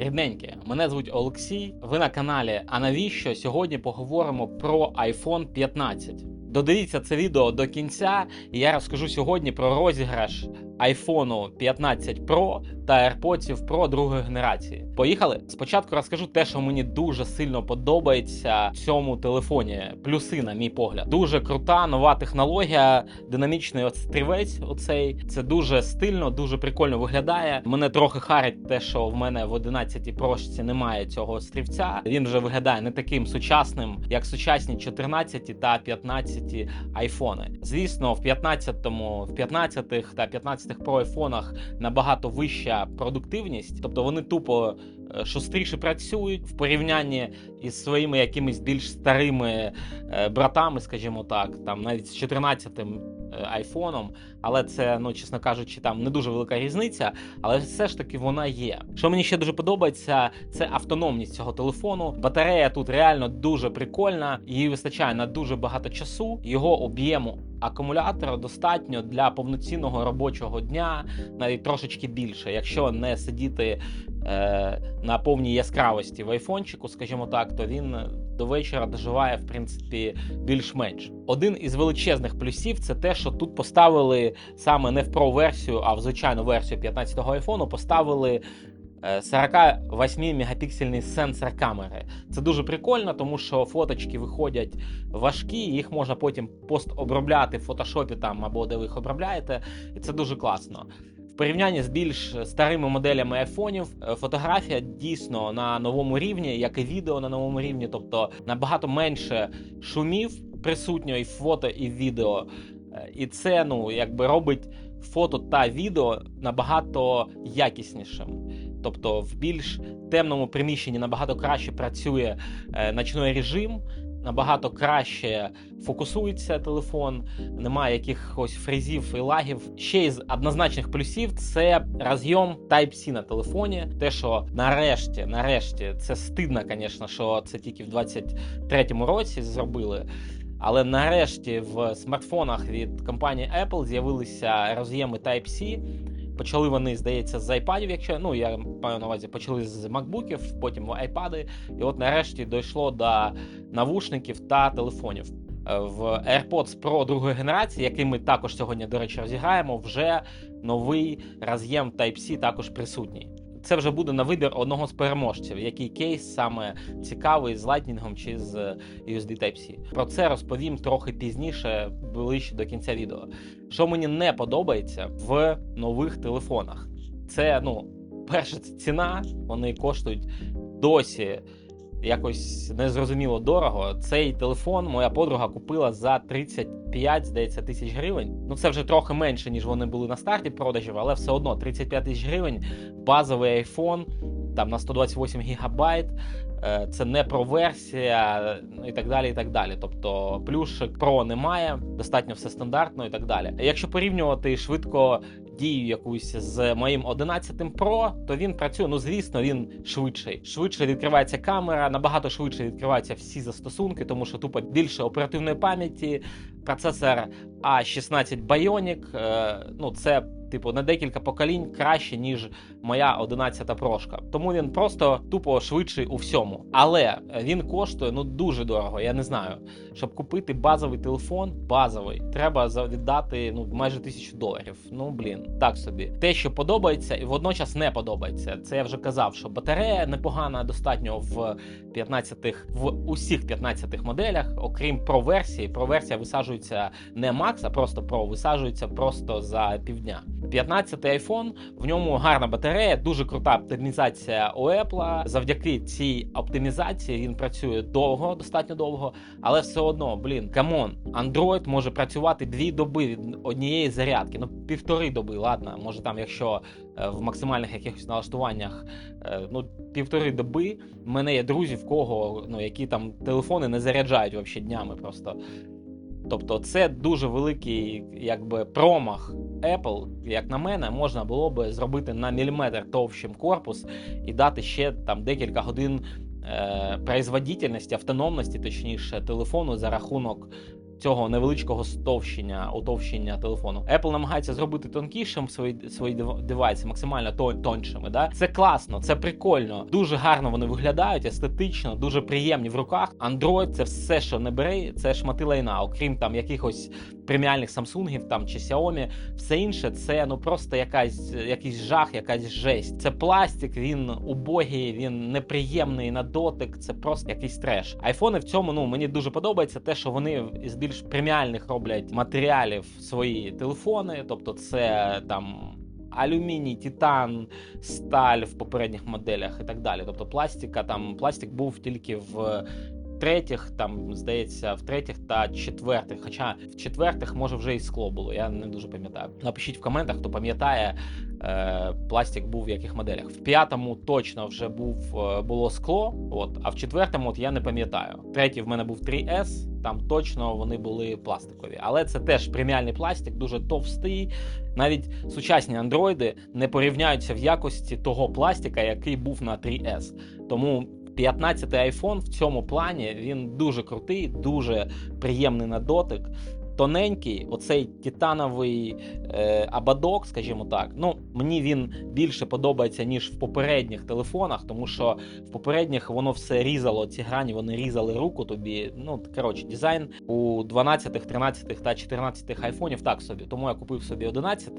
Рідненькі, мене звуть Олексій. Ви на каналі. А навіщо сьогодні поговоримо про iPhone 15? Додивіться це відео до кінця, і я розкажу сьогодні про розіграш iPhone 15 Pro та AirPods Pro другої генерації. Поїхали! Спочатку розкажу те, що мені дуже сильно подобається в цьому телефоні. Плюси, на мій погляд. Дуже крута нова технологія, динамічний от стрівець. Оцей це дуже стильно, дуже прикольно виглядає. Мене трохи харить те, що в мене в 11 прошці немає цього стрівця. Він вже виглядає не таким сучасним, як сучасні 14 та 15 айфони. Звісно, в 15-му, в 15 та 15 Pro айфонах набагато вища продуктивність, тобто вони тупо шустріше працюють в порівнянні із своїми якимись більш старими е, братами, скажімо так, там навіть з 14-м е, айфоном, але це, ну чесно кажучи, там не дуже велика різниця, але все ж таки вона є. Що мені ще дуже подобається, це автономність цього телефону. Батарея тут реально дуже прикольна, її вистачає на дуже багато часу. Його об'єму акумулятора достатньо для повноцінного робочого дня, навіть трошечки більше, якщо не сидіти на повній яскравості в айфончику, скажімо так, то він до вечора доживає в принципі більш-менш. Один із величезних плюсів це те, що тут поставили саме не в Pro версію, а в звичайну версію 15-го айфону поставили. 48 мегапіксельний сенсор камери. Це дуже прикольно, тому що фоточки виходять важкі, їх можна потім постобробляти в фотошопі там або де ви їх обробляєте, і це дуже класно. Порівнянні з більш старими моделями айфонів, фотографія дійсно на новому рівні, як і відео на новому рівні, тобто набагато менше шумів присутньо і фото, і відео. І це ну якби робить фото та відео набагато якіснішим. Тобто в більш темному приміщенні набагато краще працює е, ночний режим, набагато краще фокусується телефон, немає якихось фрезів і лагів. Ще із однозначних плюсів це розйом Type-C на телефоні. Те, що нарешті, нарешті, це стидно, звісно, що це тільки в 23-му році зробили. Але нарешті в смартфонах від компанії Apple з'явилися роз'єми Type-C. Почали вони, здається, з айпадів, якщо ну я маю на увазі, почали з макбуків, потім айпади, і от нарешті дійшло до навушників та телефонів. В AirPods Pro другої генерації, який ми також сьогодні, до речі, розіграємо, вже новий роз'єм Type-C також присутній. Це вже буде на вибір одного з переможців, який кейс саме цікавий з Lightning чи з USD Type-C. Про це розповім трохи пізніше, ближче до кінця відео. Що мені не подобається в нових телефонах, це ну, перше це ціна, вони коштують досі. Якось незрозуміло дорого. Цей телефон моя подруга купила за 35, здається, тисяч гривень. Ну це вже трохи менше, ніж вони були на старті продажів, але все одно 35 тисяч гривень, базовий iPhone, там на 128 гігабайт. Це не про версія і так далі. і так далі. Тобто плюшек Pro немає, достатньо все стандартно і так далі. Якщо порівнювати швидко дію якусь з моїм 11 Pro, то він працює. Ну звісно, він швидший. Швидше відкривається камера, набагато швидше відкриваються всі застосунки, тому що тупо більше оперативної пам'яті. Процесор A16 Bionic, ну це. Типу, на декілька поколінь краще, ніж моя 11-та прошка. Тому він просто тупо швидший у всьому. Але він коштує ну дуже дорого. Я не знаю. Щоб купити базовий телефон, базовий, треба віддати ну майже тисячу доларів. Ну блін, так собі. Те, що подобається, і водночас не подобається. Це я вже казав, що батарея непогана, достатньо в 15-х, в усіх 15-х моделях, окрім про версії. Про версія висаджується не Max, а просто Pro, висаджується просто за півдня. 15-й iPhone, в ньому гарна батарея, дуже крута оптимізація у Apple. Завдяки цій оптимізації він працює довго, достатньо довго, але все одно, блін, камон, Android може працювати дві доби від однієї зарядки. Ну, півтори доби, ладно, може там, якщо в максимальних якихось налаштуваннях, ну, півтори доби. У мене є друзі, в кого ну, які там телефони не заряджають взагалі днями просто. Тобто це дуже великий якби промах Apple, як на мене, можна було би зробити на міліметр товщим корпус і дати ще там декілька годин е, производительності, автономності, точніше, телефону за рахунок цього невеличкого стовщення, утовщення телефону. Apple намагається зробити тонкішим свої свої девайси, максимально тон, тоншими. Да? Це класно, це прикольно, дуже гарно вони виглядають, естетично, дуже приємні в руках. Android це все, що не бери, це шмати лайна, окрім там якихось преміальних Samsung там чи Xiaomi. Все інше це ну просто якась якийсь жах, якась жесть. Це пластик, він убогий, він неприємний на дотик. Це просто якийсь треш. Айфони в цьому ну мені дуже подобається те, що вони із більш преміальних роблять матеріалів свої телефони, тобто це там. Алюміній, титан, сталь в попередніх моделях і так далі. Тобто пластика, там пластик був тільки в третіх, там здається, в третіх та четвертих. Хоча в четвертих може вже і скло було. Я не дуже пам'ятаю. Напишіть в коментах, хто пам'ятає, е, пластик був в яких моделях. В п'ятому точно вже був е, було скло. От, а в четвертому от я не пам'ятаю. Третій в мене був 3S, Там точно вони були пластикові, але це теж преміальний пластик, дуже товстий. Навіть сучасні андроїди не порівняються в якості того пластика, який був на 3S. Тому 15-й iPhone в цьому плані він дуже крутий, дуже приємний на дотик. Тоненький, оцей титановий е, ободок, скажімо так. Ну, мені він більше подобається, ніж в попередніх телефонах, тому що в попередніх воно все різало, ці грані вони різали руку тобі. Ну, коротше, дизайн у 12, 13 та 14 айфонів так собі. Тому я купив собі 11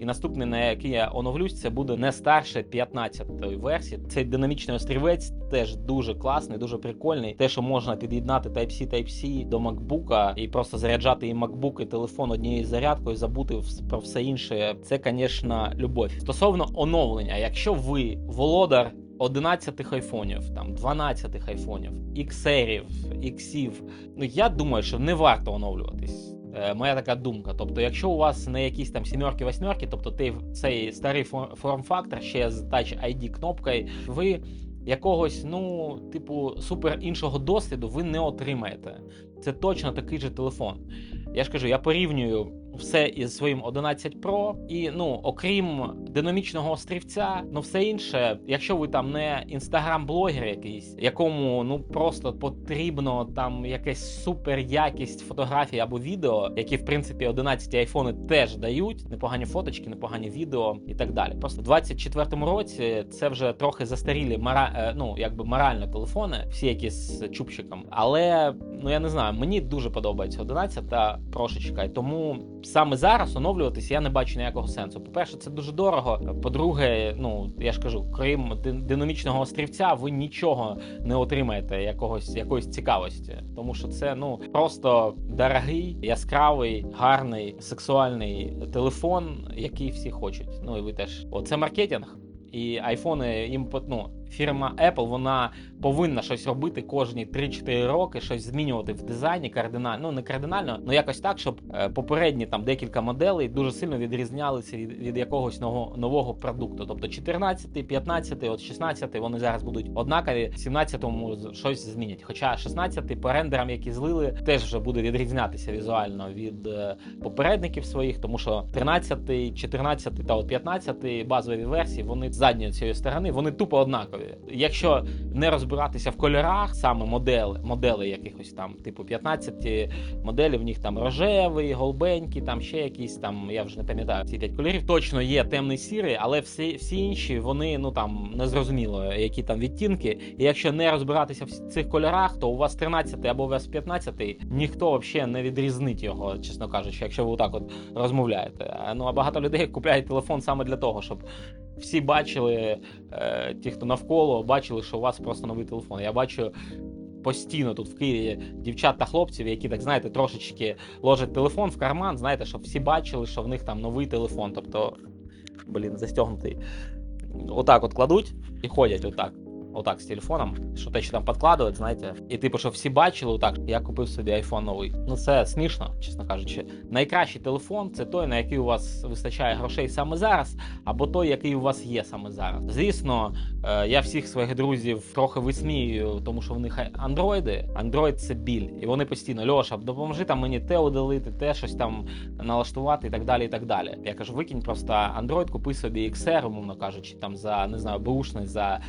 і наступний, на який я оновлюсь, це буде не старше 15-ї версії. Цей динамічний острівець теж дуже класний, дуже прикольний. Те, що можна під'єднати Type-C, Type-C до MacBook і просто заряджати і MacBook, і телефон однією зарядкою, забути про все інше. Це, звісно, любов. Стосовно оновлення, якщо ви володар 11 айфонів, там 12 айфонів, XR, Xів, ну я думаю, що не варто оновлюватись. Е, Моя така думка. Тобто, якщо у вас не якісь там сімерки, восьмерки, тобто цей старий форм-фактор ще з Touch ID кнопкою, ви якогось, ну, типу, супер іншого досвіду ви не отримаєте. Це точно такий же телефон. Я ж кажу, я порівнюю все із своїм 11 Pro, і ну, окрім динамічного острівця, ну все інше, якщо ви там не інстаграм-блогер якийсь, якому ну просто потрібно там якась супер якість фотографій або відео, які в принципі 11 айфони теж дають, непогані фоточки, непогані відео і так далі. Просто в 24-му році це вже трохи застарілі мора... е, ну якби морально телефони, всі які з чупчиком. Але ну я не знаю, мені дуже подобається 11 та прошечка, і тому саме зараз оновлюватись я не бачу ніякого сенсу. По-перше, це дуже дорого. По-друге, ну я ж кажу, крім дин- динамічного острівця, ви нічого не отримаєте якогось якоїсь цікавості, тому що це ну просто дорогий, яскравий, гарний, сексуальний телефон, який всі хочуть. Ну і ви теж. Оце маркетинг. І айфони їм ну, фірма Apple вона повинна щось робити кожні 3-4 роки, щось змінювати в дизайні кардинально. Ну не кардинально, але якось так, щоб е, попередні там декілька моделей дуже сильно відрізнялися від, від якогось нового нового продукту. Тобто 14, 15, от 16 вони зараз будуть однакові, 17-му щось змінять. Хоча 16 по рендерам, які злили, теж вже буде відрізнятися візуально від е, попередників своїх, тому що 13, 14 та от 15 базові версії, вони з задньої цієї сторони, вони тупо однакові. Якщо не розбиратися в кольорах, саме модели, модели якихось там, типу 15 моделі, в них там рожевий, голбенький, там ще якісь там, я вже не пам'ятаю ці 5 кольорів. Точно є темний сірий, але всі, всі інші вони ну там не зрозуміло, які там відтінки. І якщо не розбиратися в цих кольорах, то у вас 13 або у вас 15 ніхто взагалі не відрізнить його, чесно кажучи, якщо ви отак от розмовляєте. Ну а багато людей купляють телефон саме для того, щоб всі бачили, е, ті, хто навколо, бачили, що у вас просто новий телефон. Я бачу. Постійно тут в Києві дівчат та хлопців, які так знаєте, трошечки ложать телефон в карман, знаєте, щоб всі бачили, що в них там новий телефон. Тобто, блін, застегнутий. Отак от кладуть і ходять отак. Отак з телефоном, що те, що там підкладують, знаєте. І типу, що всі бачили, отак, я купив собі iPhone новий. Ну це смішно, чесно кажучи. Найкращий телефон це той, на який у вас вистачає грошей саме зараз, або той, який у вас є саме зараз. Звісно, е, я всіх своїх друзів трохи висміюю, тому що в них андроїди. Андроїд це біль. І вони постійно Льоша, допоможи там мені те удалити, те щось там налаштувати і так далі. і так далі. Я кажу, викинь просто Android, купи собі XR, умовно кажучи, там за не знаю, бушний за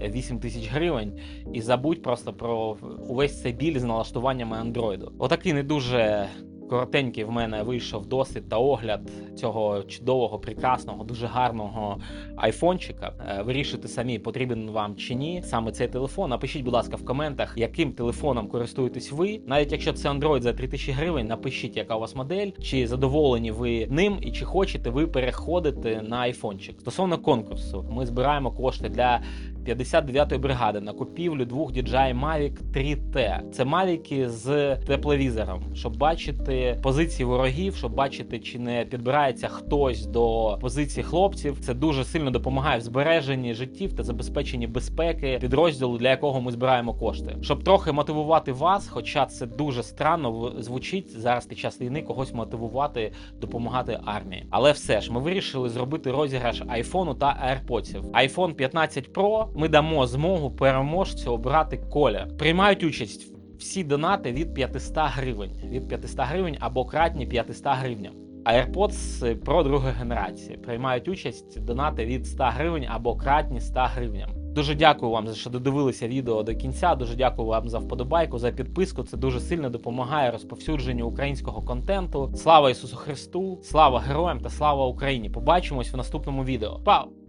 8 8 тисяч гривень і забудь просто про увесь цей біль з налаштуваннями Android. Отакий не дуже коротенький в мене вийшов досвід та огляд цього чудового, прекрасного, дуже гарного айфончика. Е, Вирішуйте самі, потрібен вам чи ні саме цей телефон. Напишіть, будь ласка, в коментах, яким телефоном користуєтесь ви. Навіть якщо це Android за 3000 гривень, напишіть, яка у вас модель, чи задоволені ви ним, і чи хочете ви переходити на айфончик. Стосовно конкурсу, ми збираємо кошти для 59-ї бригади на купівлю двох DJI Mavic 3T. Це мавіки з тепловізором, щоб бачити позиції ворогів, щоб бачити, чи не підбирається хтось до позиції хлопців. Це дуже сильно допомагає в збереженні життів та забезпеченні безпеки підрозділу, для якого ми збираємо кошти, щоб трохи мотивувати вас. Хоча це дуже странно звучить зараз під час війни когось мотивувати допомагати армії. Але все ж ми вирішили зробити розіграш айфону та AirPods. iPhone 15 Pro ми дамо змогу переможцю обрати колір. Приймають участь всі донати від 500 гривень. Від 500 гривень або кратні 500 гривням. AirPods Pro другої генерації приймають участь донати від 100 гривень або кратні 100 гривням. Дуже дякую вам за що додивилися відео до кінця. Дуже дякую вам за вподобайку, за підписку. Це дуже сильно допомагає розповсюдженню українського контенту. Слава Ісусу Христу! Слава героям та слава Україні! Побачимось в наступному відео. Пау!